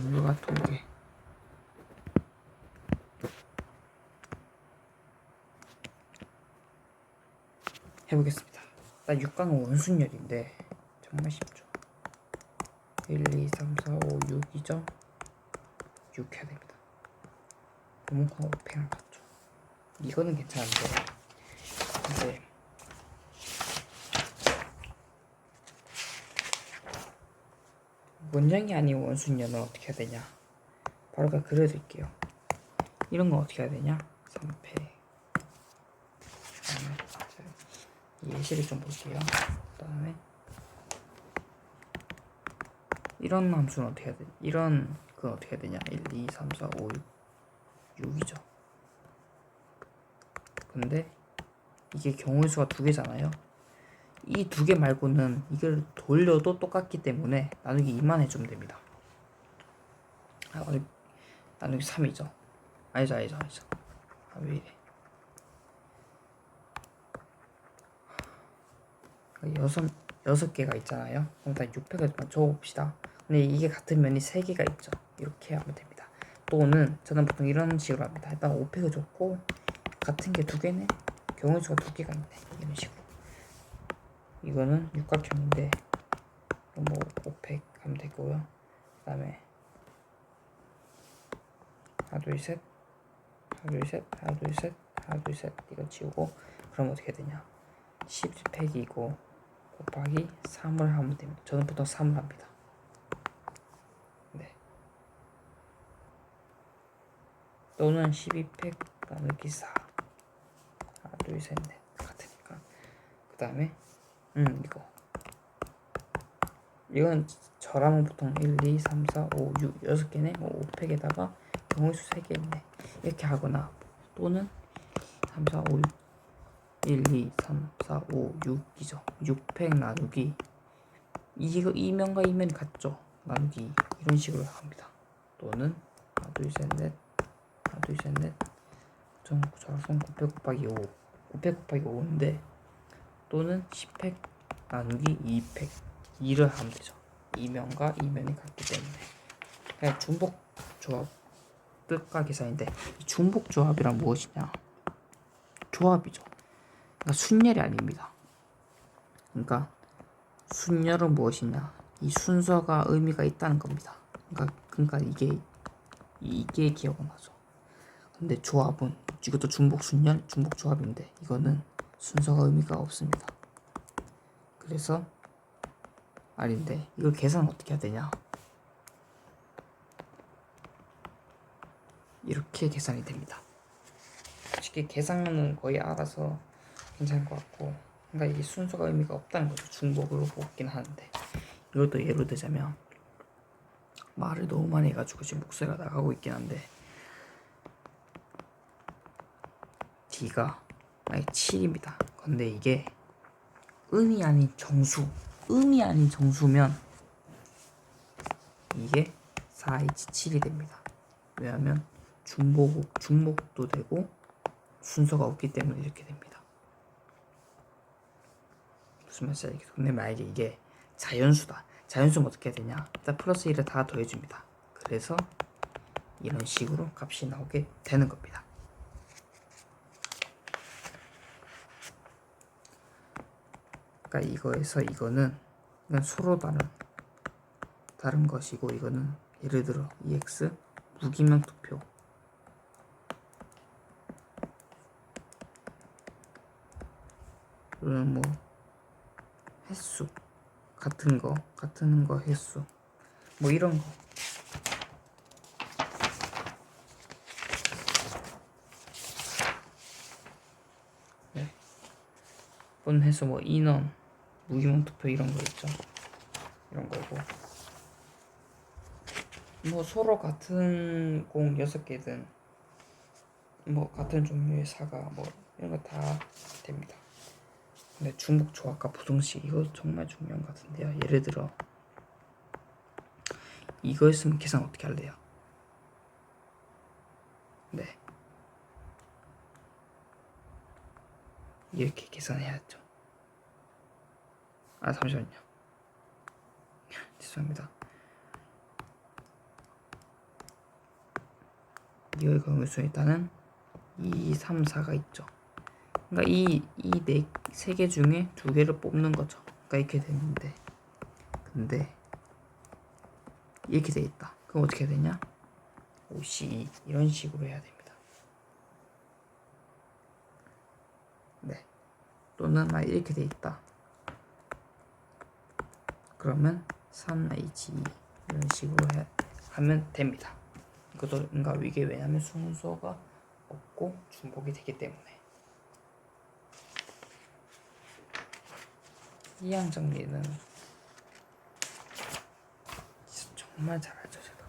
동류가 두 개. 해보겠습니다. 나 6강은 원순열인데 정말 쉽죠. 1, 2, 3, 4, 5, 6이죠. 6 해야 됩니다. 오목한 5팽을 맞죠. 이거는 괜찮은데 이제 원형이 아닌 원순열은 어떻게 해야 되냐? 바로 가 그려드릴게요. 이런 건 어떻게 해야 되냐? 3패 그다음에 자, 예시를 좀 볼게요. 그 다음에 이런 함수는 어떻게 해야 돼? 이런 그건 어떻게 해야 되냐? 1, 2, 3, 4, 5, 6 6이죠. 근데 이게 경우의 수가 두 개잖아요. 이 두 개 말고는 이걸 돌려도 똑같기 때문에 나누기 2만 해주면 됩니다. 아, 어디- 나누기 3이죠. 아니죠, 아니죠, 아니죠. 아, 왜 이래. 그 여섯, 여섯 개가 있잖아요. 그럼 다 600을 적어봅시다. 근데 이게 같은 면이 세 개가 있죠. 이렇게 하면 됩니다. 또는 저는 보통 이런 식으로 합니다. 일단 5팩을 줬고 같은 게 두 개네. 경우의 수가 두 개가 있네. 이런 식으로. 이거는 육각형인데 뭐 5팩 하면 되고요. 그 다음에 하나 둘셋 하나 둘셋 하나 둘셋 하나 둘셋 이거 지우고 그럼 어떻게 되냐 10팩이고 곱하기 3을 하면 됩니다. 저는 보통 3을 합니다. 네. 또는 12팩 나누기 4 하나 둘셋넷 같으니까 그 다음에 음 이거. 이건 저라면 보통 1, 2, 3, 4, 5, 6 6개네? 뭐 5팩에다가 경우수 3개 있네 이렇게 하거나 또는 3, 4, 5, 6 1, 2, 3, 4, 5, 6이죠. 6팩 나누기. 이거 이면과 이면이 같죠? 나누기. 이런 식으로 합니다. 또는 하나 둘셋넷. 하나 둘셋넷. 저라선 9팩 곱하기 5 9팩 곱하기 5인데 또는 10팩 나누기 2팩 2를 하면 되죠. 이면과 이면이 같기 때문에 그냥 중복 조합 뜻과 계산인데 이 중복 조합이란 무엇이냐? 조합이죠. 그러니까 순열이 아닙니다. 그러니까 순열은 무엇이냐? 이 순서가 의미가 있다는 겁니다. 그러니까 그러니까 이게 이게 기억은 나죠. 근데 조합은 이것도 중복 순열, 중복 조합인데 이거는 순서가 의미가 없습니다. 그래서 아닌데 이걸 계산 어떻게 해야 되냐? 이렇게 계산이 됩니다. 솔직히 계산은 거의 알아서 괜찮을 것 같고 그러니까 이게 순서가 의미가 없다는 거죠. 중복으로 뽑긴 하는데 이것도 예로 들자면 말을 너무 많이 해가지고 지금 목소리가 나가고 있긴 한데 D가 만약 7입니다. 근데 이게 음이 아닌 정수, 음이 아닌 정수면 이게 4H7이 됩니다. 왜냐하면 중복, 중복도 되고 순서가 없기 때문에 이렇게 됩니다. 무슨 말인지 알겠어. 근데 만약에 이게 자연수다. 자연수는 어떻게 해야 되냐? 일단 플러스 1을 다 더해줍니다. 그래서 이런 식으로 값이 나오게 되는 겁니다. 그러니까 이거에서 이거는 이건 서로 다른 다른 것이고 이거는 예를 들어 EX 무기명 투표. 또는 뭐 횟수 같은 거 같은 거 횟수 뭐 이런 거. 네. 본 횟수 뭐 인원 무기명 투표 이런 거 있죠 이런 거고 뭐 서로 같은 공 여섯 개든 뭐 같은 종류의 사과 뭐 이런 거 다 됩니다. 근데 중복 조합과 부동식 이거 정말 중요한 것 같은데요. 예를 들어 이거 했으면 계산 어떻게 할래요? 네 이렇게 계산해야죠. 아 잠시만요. 죄송합니다. 이거의 경우수 일단은 2, 3, 4가 있죠. 그러니까 이이네세 개 중에 두 개를 뽑는 거죠. 그러니까 이렇게 되는데 근데 이렇게 돼 있다. 그럼 어떻게 되냐? 52 이런 식으로 해야 됩니다. 네. 또는 막 이렇게 돼 있다. 그러면 3H2 이런 식으로 해, 하면 됩니다. 이것도 뭔가 이게 왜냐면 순서가 없고 중복이 되기 때문에. 이항 정리는 정말 잘하죠 제가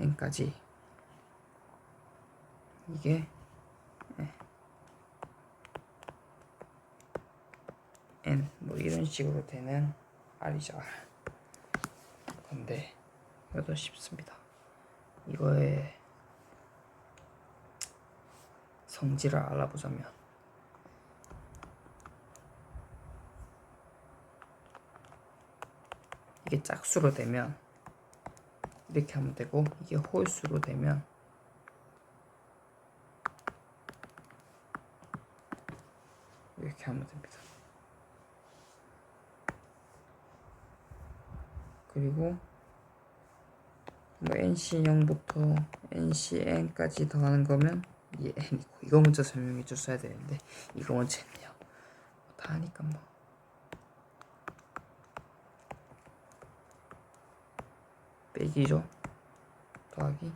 n까지. 이게 n 뭐 이런 식으로 되는 r이죠 근데 이것도 쉽습니다 이거의 성질을 알아보자면 이게 짝수로 되면 이렇게 하면 되고 이게 홀수로 되면 이렇게 하면 됩니다. 그리고 뭐 NC0부터 NCN까지 더하는 거면 이게 N이고 이거 먼저 설명해 줬어야 되는데 이거 먼저 했네요. 다 하니까 뭐 빼기죠. 더하기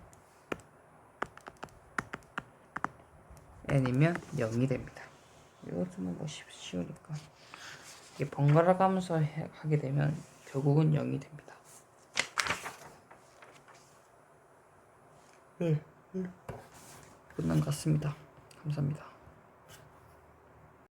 n이면 0이 됩니다. 이것은 뭐 쉽- 쉬우니까 이게 번갈아 가면서 해- 하게 되면 결국은 0이 됩니다. 끝난 것 같습니다. 감사합니다.